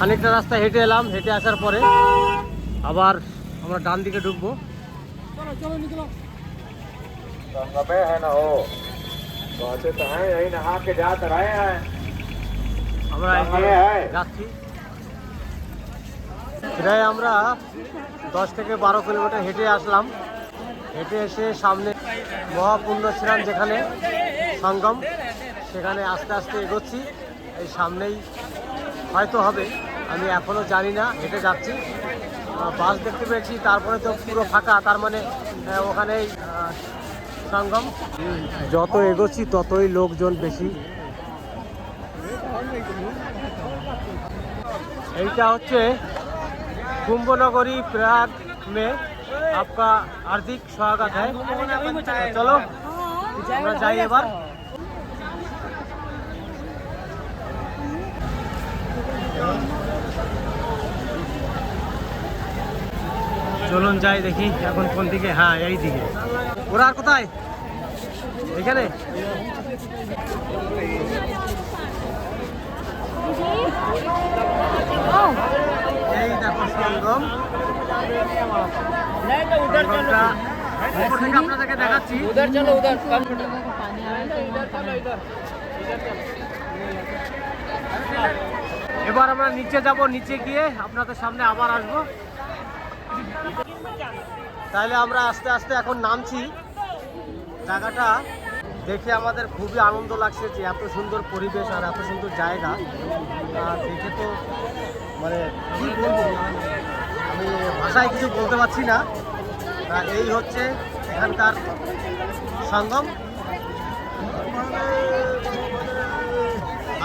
খানিকটা রাস্তা হেঁটে এলাম হেঁটে আসার পরে আবার আমরা ডান দিকে ঢুকবো। আমরা প্রায় আমরা দশ থেকে বারো কিলোমিটার হেঁটে আসলাম। হেঁটে এসে সামনে মহাপুণ্য স্নান যেখানে সঙ্গম সেখানে আস্তে আস্তে এগোচ্ছি। এই সামনেই হয়তো হবে। আমি এখনও জানি না হেঁটে যাচ্ছি আহ, বাস দেখতে পেয়েছি তারপরে তো পুরো ফাঁকা তার মানে আহ, ওখানেই আহ, সঙ্গম যত এগোচ্ছি ততই লোকজন বেশি এইটা হচ্ছে कुंभनगरी प्रयाग में आपका हार्दिक स्वागत है चलो আমরা যাই চলুন যাই দেখি এখন কোন দিকে? হ্যাঁ এই দিকে। ওরা আর কোথায়? এখানে? এই দেখো সঙ্গম। আপনাদেরকে দেখাচ্ছি। এবার আমরা নিচে যাব নিচে গিয়ে আপনাদের সামনে আবার আসব। তাহলে আমরা আস্তে আস্তে এখন নামছি। জায়গাটা দেখে আমাদের খুবই আনন্দ লাগছে যে এত সুন্দর পরিবেশ আর এত সুন্দর জায়গা। দেখে তো মানে কি বলব? আমি ভাষায় কিছু বলতে পারছি না। এই হচ্ছে এখানকার সঙ্গম।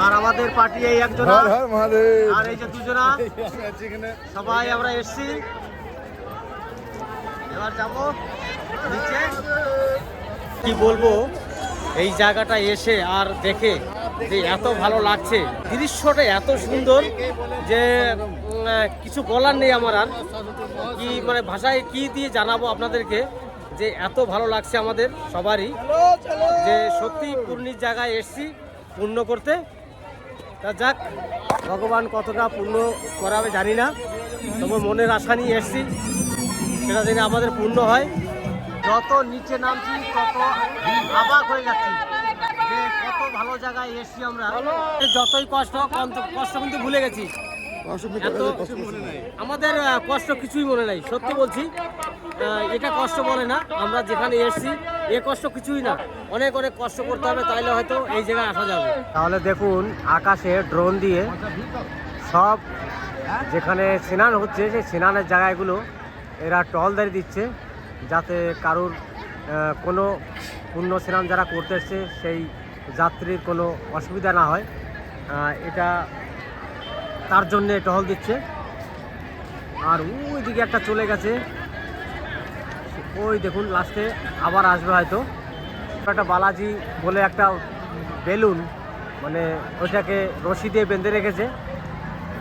আর আমাদের পার্টি এই একজন। আর এই যে দুজনা। সবাই আমরা এসছি। এবার যাব কি বলব? এই জায়গাটা এসে আর দেখে যে এত ভালো লাগছে। দৃশ্যটা এত সুন্দর যে কিছু বলার নেই আমার আর। কি মানে ভাষায় কি দিয়ে জানাব আপনাদেরকে? যে এত ভালো লাগছে আমাদের সবারই। যে সত্যি পূর্ণির জায়গায় এসছি পূর্ণ করতে। তা যাক, ভগবান কতটা পূর্ণ করাবে জানি না। তবু মনের আশা নিয়ে এসছি। সেটা যেন আমাদের পূর্ণ হয়। যত নিচে নামছি, তত অবাক হয়ে যাচ্ছি। যে কত ভালো জায়গায় এসছি আমরা। যতই কষ্ট কষ্ট কিন্তু ভুলে গেছি। আমাদের কষ্ট কিছুই মনে নাই। সত্যি বলছি এটা কষ্ট বলে না। আমরা যেখানে এসছি, এ কষ্ট কিছুই না। অনেক অনেক কষ্ট করতে হবে, তাইলে হয়তো এই জায়গায় আসা যাবে। তাহলে দেখুন, আকাশে ড্রোন দিয়ে সব যেখানে স্নান হচ্ছে, সেই স্নানের জায়গাগুলো এরা দাঁড়িয়ে দিচ্ছে যাতে কারোর কোনো পুণ্য স্নান যারা করতে এসছে, সেই যাত্রীর কোনো অসুবিধা না হয়। এটা তার জন্যে টহল দিচ্ছে। আর ওই দিকে একটা চলে গেছে। ওই দেখুন, লাস্টে আবার আসবে হয়তো। একটা বালাজি বলে একটা বেলুন মানে ওইটাকে রশি দিয়ে বেঁধে রেখেছে।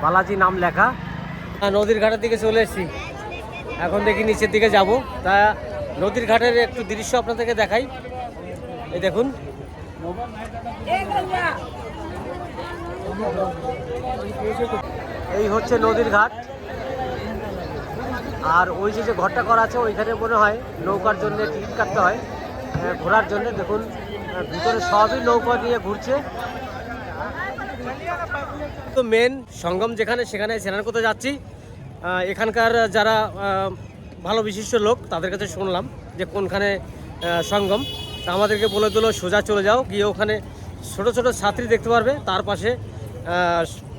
বালাজি নাম লেখা। নদীর ঘাটের দিকে চলে এসেছি। এখন দেখি নিচের দিকে যাব। তা নদীর ঘাটের একটু দৃশ্য আপনাদেরকে দেখাই। এই দেখুন। এই হচ্ছে নদীর ঘাট। আর ওই যে যে ঘরটা করা আছে, ওইখানে মনে হয় নৌকার জন্য টিকিট কাটতে হয়। ঘোরার জন্য। দেখুন ভিতরে সবই নৌকা নিয়ে ঘুরছে। তো মেন সঙ্গম যেখানে, সেখানে স্নান করতে যাচ্ছি। এখানকার যারা ভালো বিশিষ্ট লোক, তাদের কাছে শুনলাম যে কোনখানে সঙ্গম। তা আমাদেরকে বলে দিল, সোজা চলে যাও, গিয়ে ওখানে ছোট ছোট ছাত্রী দেখতে পারবে। তার পাশে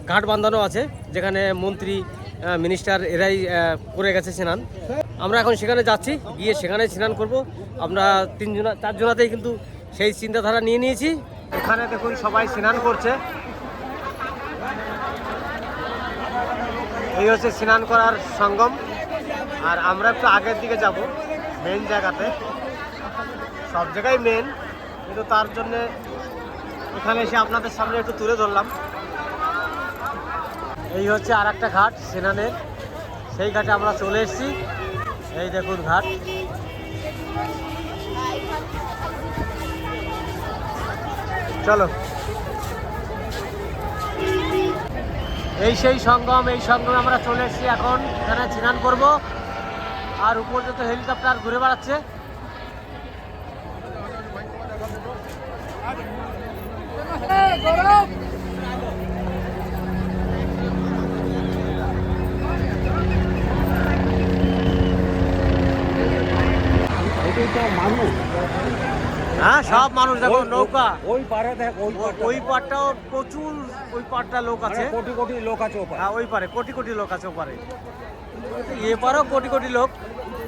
ঘাট বাঁধানো আছে, যেখানে মন্ত্রী মিনিস্টার এরাই করে গেছে স্নান। আমরা এখন সেখানে যাচ্ছি, গিয়ে সেখানে স্নান করব। আমরা তিনজনা, চারজনাতেই কিন্তু সেই চিন্তাধারা নিয়ে নিয়েছি। এখানে দেখুন সবাই স্নান করছে। এই হচ্ছে স্নান করার সঙ্গম। আর আমরা একটু আগের দিকে যাব মেন জায়গাতে। সব জায়গায় মেন কিন্তু তার জন্যে এখানে এসে আপনাদের সামনে একটু তুলে ধরলাম। এই হচ্ছে আর একটা ঘাট স্নানের। সেই ঘাটে আমরা চলে এসেছি। এই দেখুন ঘাট। চলো। এই সেই সঙ্গম, এই সঙ্গমে আমরা চলে এসেছি এখন। এখানে স্নান করব। আর উপর যত হেলিকপ্টার ঘুরে বেড়াচ্ছে। হ্যাঁ সব মানুষ দেখো নৌকা। ওই পারে দেখ ওই ওই পাটটাও প্রচুর ওই পাটটা লোক আছে। কোটি কোটি লোক আছে ওপারে। হ্যাঁ ওই পারে কোটি কোটি লোক আছে ওপারে। এপারও কোটি কোটি লোক।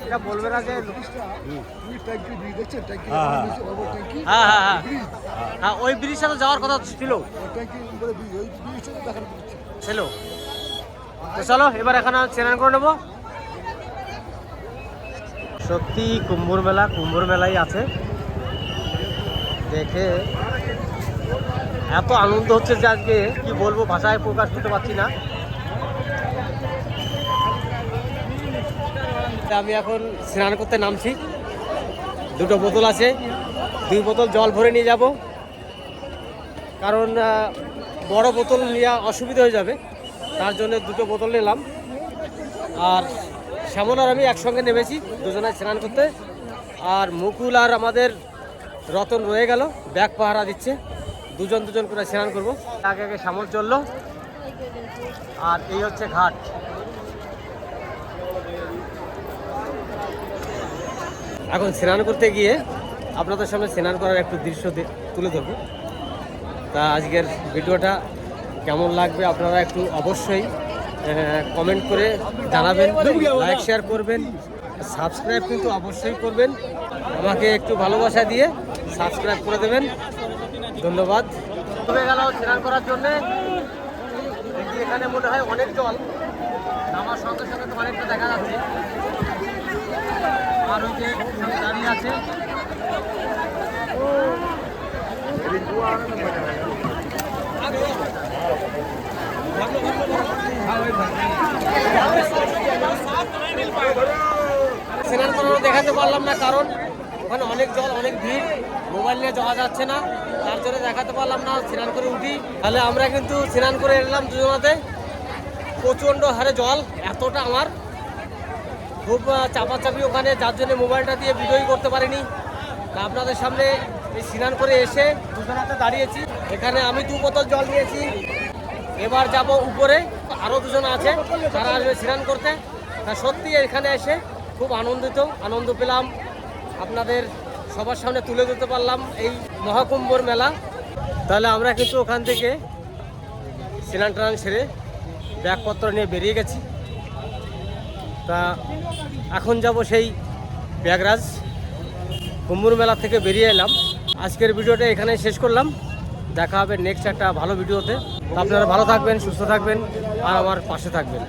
এটা বলবে না যে হ্যাঁ, হ্যাঁ হ্যাঁ হ্যাঁ। হ্যাঁ ওই ব্রিজটা তো যাওয়ার কথা ছিল। ছিল। তো চলো এবার এখানে স্নান করে নেব। সত্যি কুম্ভর মেলা কুম্ভর মেলাই আছে। দেখে এত আনন্দ হচ্ছে যে আজকে কি বলব, ভাষায় প্রকাশ করতে পারছি না। আমি এখন স্নান করতে নামছি। দুটো বোতল আছে। দুই বোতল জল ভরে নিয়ে যাব। কারণ বড় বোতল নেওয়া অসুবিধা হয়ে যাবে। তার জন্য দুটো বোতল নিলাম। আর শ্যামল আর আমি একসঙ্গে নেমেছি, দুজনে স্নান করতে। আর মুকুল আর আমাদের রতন রয়ে গেল, ব্যাগ পাহারা দিচ্ছে। দুজন দুজন করে স্নান করব। আগে আগে শ্যামল চলল। আর এই হচ্ছে ঘাট। এখন স্নান করতে গিয়ে আপনাদের সামনে স্নান করার একটু দৃশ্য তুলে ধরবো। তা আজকের ভিডিওটা কেমন লাগবে আপনারা একটু অবশ্যই কমেন্ট করে জানাবেন লাইক শেয়ার করবেন সাবস্ক্রাইব কিন্তু অবশ্যই করবেন। আমাকে একটু ভালোবাসা দিয়ে সাবস্ক্রাইব করে দেবেন। ধন্যবাদ। ডুবে গেল স্নান করার জন্যে। দেখি এখানে মনে হয় অনেক জল। নামার সঙ্গে সঙ্গে তো অনেকটা দেখা যাচ্ছে। আর ওই যে দাঁড়িয়ে আছে। স্নান করানো দেখাতে পারলাম না কারণ ওখানে অনেক জল, অনেক ভিড়। মোবাইল নিয়ে যাওয়া যাচ্ছে না। তার জন্য দেখাতে পারলাম না, স্নান করে উঠি। তাহলে আমরা কিন্তু স্নান করে এলাম দুজনাতে। প্রচণ্ড হারে জল, এতটা আমার। খুব চাপাচাপি ওখানে, যার জন্য মোবাইলটা দিয়ে ভিডিওই করতে পারিনি। তা আপনাদের সামনে এই স্নান করে এসে দুজনাতে দাঁড়িয়েছি। এখানে আমি দু বোতল জল নিয়েছি। এবার যাব উপরে। আরও দুজন আছে, তারা আসবে স্নান করতে। তা সত্যি এখানে এসে খুব আনন্দিত, আনন্দ পেলাম। আপনাদের সবার সামনে তুলে ধরতে পারলাম এই মহাকুম্ভর মেলা। তাহলে আমরা কিন্তু ওখান থেকে স্নান টান সেরে ব্যাগপত্র নিয়ে বেরিয়ে গেছি। তা এখন যাব সেই ব্যাগরাজ। কুম্ভর মেলা থেকে বেরিয়ে এলাম। আজকের ভিডিওটা এখানে শেষ করলাম। দেখা হবে নেক্সট একটা ভালো ভিডিওতে। আপনারা ভালো থাকবেন, সুস্থ থাকবেন, আর আমার পাশে থাকবেন।